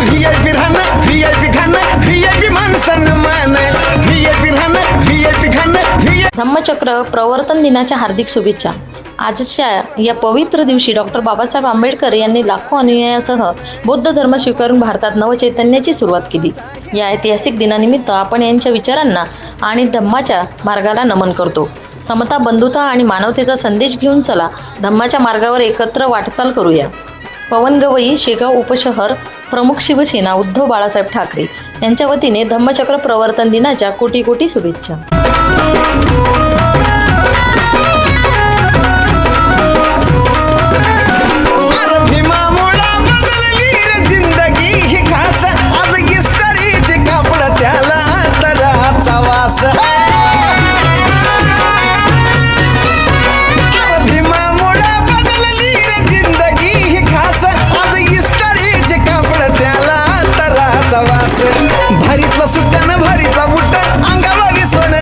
V I P राहणं V I P खाणं V I P मान व्ही आय पी राहणं व्ही आय पी खाणं व्ही धम्मचक्र प्रवर्तन दिनाच्या हार्दिक शुभेच्छा. आजच्या या पवित्र दिवशी डॉक्टर बाबासाहेब आंबेडकर यांनी लाखो अनुयायासह बौद्ध धर्म स्वीकारून भारतात नवचैतन्याची सुरुवात केली. या ऐतिहासिक दिनानिमित्त आपण यांच्या विचारांना आणि धम्माच्या मार्गाला नमन करतो. समता बंधुता आणि मानवतेचा संदेश घेऊन चला धम्माच्या मार्गावर एकत्र वाटचाल करूया. पवन गवई शेगाव उपशहर प्रमुख शिवसेना उद्धव बाळासाहेब ठाकरे यांच्या वतीने धम्मचक्र प्रवर्तन दिनाच्या कोटी कोटी शुभेच्छा. अरे जिंदगी भारीतला सुट्ट्यानं भारीतला बुट्टा